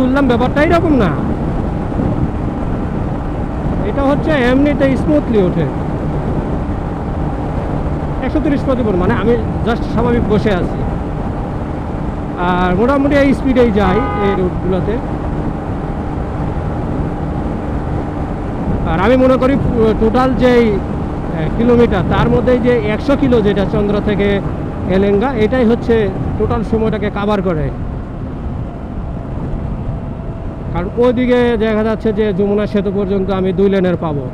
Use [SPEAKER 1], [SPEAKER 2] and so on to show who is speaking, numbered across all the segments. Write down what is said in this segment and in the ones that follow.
[SPEAKER 1] তুললাম ব্যাপারটা এরকম না। এটা হচ্ছে এমনিতে স্মুথলি ওঠে। একশো তিরিশ প্রতিপর মানে আমি জাস্ট স্বাভাবিক বসে আছি। আর মোটামুটি এই স্পিডেই যাই এই রুটগুলোতে আর আমি মনে করি টোটাল যেই কিলোমিটার তার মধ্যে যে একশো কিলো যেটা চন্দ্র থেকে এলেঙ্গা, এটাই হচ্ছে টোটাল সময়টাকে কাভার করে। কারণ ওইদিকে দেখা যাচ্ছে যে যমুনা সেতু পর্যন্ত আমি দুই লেনের পাবো।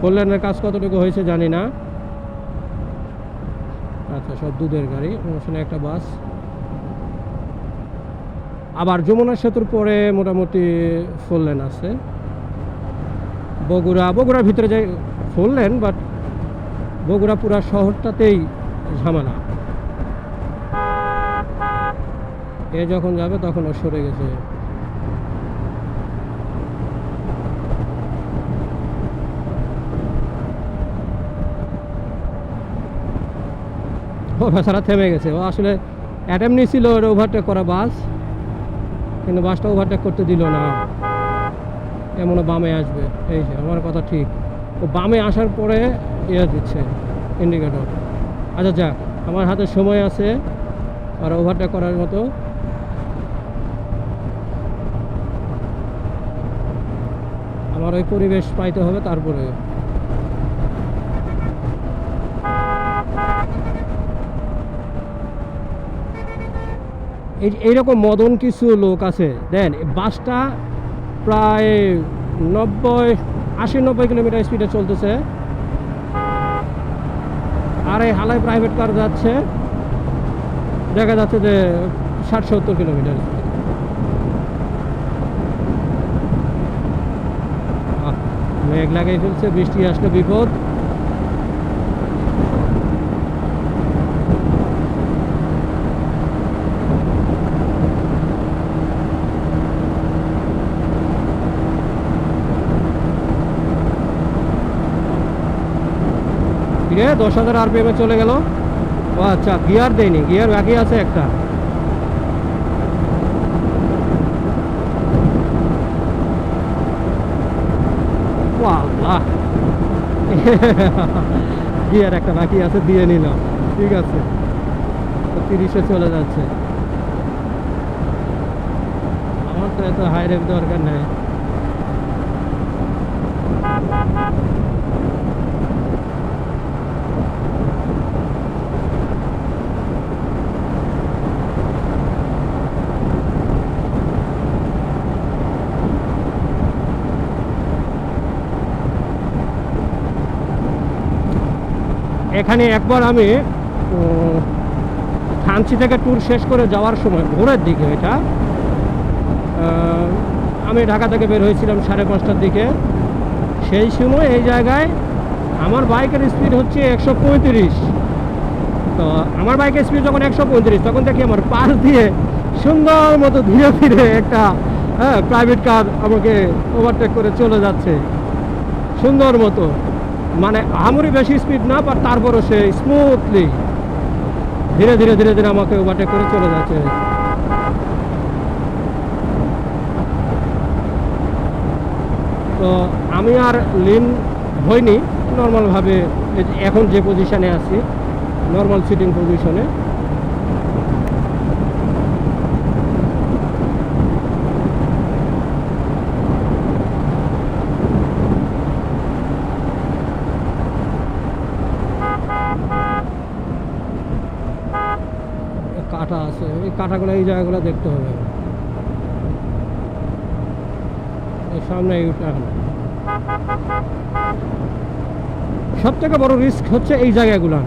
[SPEAKER 1] ফোর লেনের কাজ কতটুকু হয়েছে জানি না। আচ্ছা সব দুধের গাড়ি ওখানে একটা বাস। আবার যমুনা সেতুর পরে মোটামুটি ফোর লেন আছে। বগুড়া বগুড়ার ভিতরে যাই ফোর লেন বাট বগুড়া পুরা শহরটাতেই ঝামেলা। এ যখন যাবে তখন ও সরে গেছে। বেচারা থেমে গেছে। ও আসলে অ্যাটেম্প নিয়েছিল ওর ওভারটেক করা বাস কিন্তু বাসটা ওভারটেক করতে দিল না। এমন বামে আসবে। এই যে, আমার কথা ঠিক। ও বামে আসার পরে ইয়ে দিচ্ছে ইন্ডিকেটর আচ্ছা যাক, আমার হাতে সময় আছে। আর ওভারটেক করার মতো। আমার ওই পরিবেশ পাইতে হবে, তারপরে এইরকম মদন কিছু লোক আছে। দেন বাসটা প্রায় নব্বই, আশি, নব্বই কিলোমিটার স্পিডে চলতেছে। আর এই হালাই প্রাইভেট কার যাচ্ছে। দেখা যাচ্ছে যে ষাট, সত্তর কিলোমিটার মেঘ লাগাই ফেলছে, বৃষ্টি আসলে বিপদ। কিরে দশ হাজার আরপিএমে চলে গেল। ও আচ্ছা গিয়ার দেয়নি গিয়ার বাকি আছে একটা। গিয়ার একটা বাকি আছে, দিয়ে নিলাম ঠিক আছে। তিরিশে চলে যাচ্ছে। আমার তো এত হাই রেপ দরকার নেই। এখানে একবার আমি থানচি থেকে ট্যুর শেষ করে যাওয়ার সময় ভোরের দিকে এটা আমি ঢাকা থেকে বের হয়েছিলাম সাড়ে পাঁচটার দিকে। সেই সময় এই জায়গায় আমার বাইকের স্পিড হচ্ছে একশো পঁয়ত্রিশ। তো আমার বাইকের স্পিড যখন একশো পঁয়ত্রিশ, তখন দেখি আমার পাশ দিয়ে সুন্দর মতো ধীরে ধীরে একটা হ্যাঁ প্রাইভেট কার আমাকে ওভারটেক করে চলে যাচ্ছে। সুন্দর মতো। মানে আহামরি বেশি স্পিড না বাট তারপরও সে স্মুথলি ধীরে ধীরে ধীরে ধীরে আমাকে ওভারটেক করে চলে যাচ্ছে। তো আমি আর লিন হইনি নর্মালভাবে এখন যে পজিশনে আছি নর্মাল সিটিং পজিশনে কাটা আছে এই কাটাগুলো এই জায়গাগুলো দেখতে হবে। সামনে সব থেকে বড় রিস্ক হচ্ছে এই জায়গাগুলো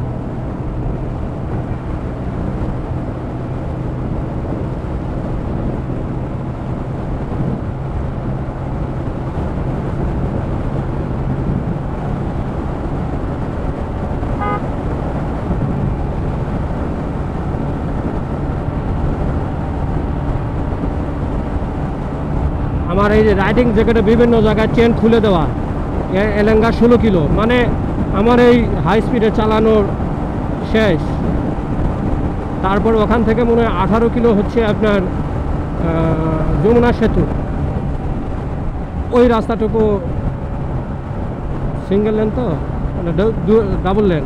[SPEAKER 1] আমার এই যে রাইডিং জ্যাকেটে বিভিন্ন জায়গায় চেন খুলে দেওয়া। এলেঙ্গা ষোলো কিলো। মানে আমার এই হাই স্পিডে চালানোর শেষ। তারপর ওখান থেকে মনে হয় আঠারো কিলো হচ্ছে আপনার যমুনা সেতু। ওই রাস্তাটুকু সিঙ্গেল লেন তো? মানে ডাবল লেন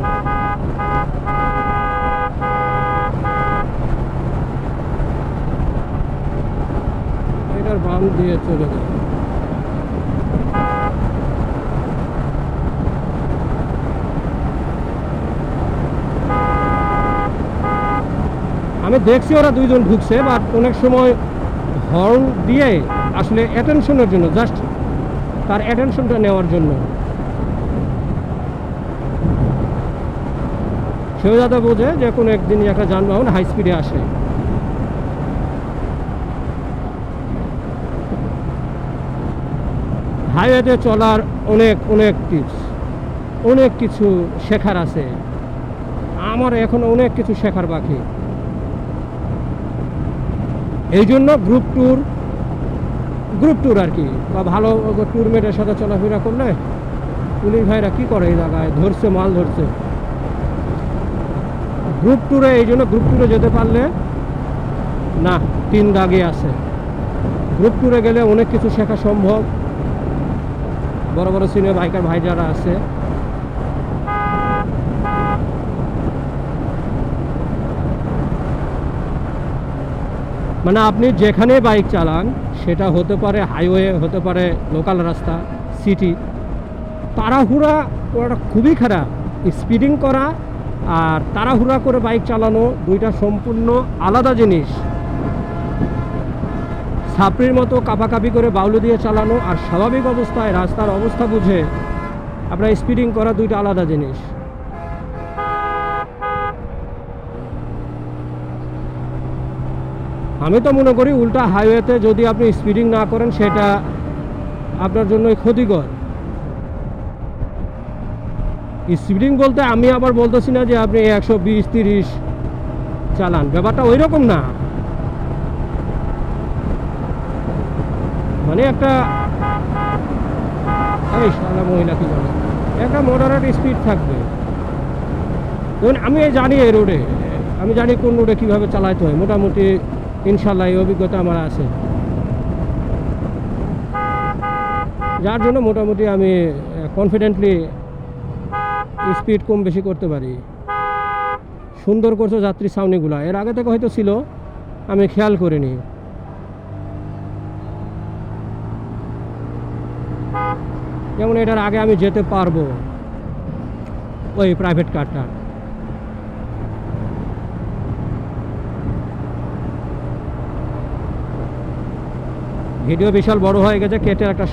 [SPEAKER 1] এটার বাম দিয়ে চলে যায় আমি দেখছি ওরা দুইজন ঢুকছে বাট অনেক সময় হর্ন দিয়ে আসলে অ্যাটেনশনের জন্য জাস্ট তার অ্যাটেনশনটা নেওয়ার জন্য। সেও যাতে বোঝে যে কোনো একদিন একটা যানবাহন হাই স্পিডে আসে। হাইওয়েতে চলার অনেক অনেক টিপস অনেক কিছু শেখার আছে। আমার এখন অনেক কিছু শেখার বাকি। এই জন্য গ্রুপ ট্যুর গ্রুপ ট্যুর আর কি, বা ভালো ট্যুরমেটের সাথে চলাফেরা করলে পুলিশ ভাইরা কি করে এই জায়গায়? ধরছে, মাল ধরছে। গ্রুপ ট্যুরে এই জন্য গ্রুপ ট্যুরে যেতে পারলে, না, তিন দাগে আছে। গ্রুপ ট্যুরে গেলে অনেক কিছু শেখা সম্ভব। বড় বড় সিনিয়র বাইকার ভাই যারা আছে। মানে আপনি যেখানে বাইক চালান, সেটা হতে পারে হাইওয়ে, হতে পারে লোকাল রাস্তা সিটি তাড়াহুড়া করাটা খুবই খারাপ। স্পিডিং করা আর তাড়াহুড়া করে বাইক চালানো দুইটা সম্পূর্ণ আলাদা জিনিস। ছাপড়ির মতো কাপাকাপি করে বাউলু দিয়ে চালানো আর স্বাভাবিক অবস্থায় রাস্তার অবস্থা বুঝে আপনার স্পিডিং করা দুইটা আলাদা জিনিস। আমি তো মনে করি উল্টা হাইওয়েতে যদি আপনি স্পিডিং না করেন, সেটা আপনার জন্যই ক্ষতিকর। স্পিডিং বলতে আমি আবার বলতেছি না যে আপনি একশো বিশ, তিরিশ চালান। ব্যাপারটা ওই রকম না। মানে একটা সাদা মহিলা কি বলে একটা মডারেট স্পিড থাকবে। ধরুন আমি জানি এই রোডে আমি জানি কোন রোডে কীভাবে চালাইতে হয়, মোটামুটি ইনশাল্লাহ এই অভিজ্ঞতা আমার আছে। যার জন্য মোটামুটি আমি কনফিডেন্টলি স্পিড কম বেশি করতে পারি। সুন্দর করছে যাত্রী ছাউনিগুলো এর আগে থেকে হয়তো ছিল, আমি খেয়াল করিনি। যেমন এটার আগে আমি যেতে পারব ওই প্রাইভেট কারটা ভিডিও বিশাল বড় হয়ে গেছে, কেটে একটা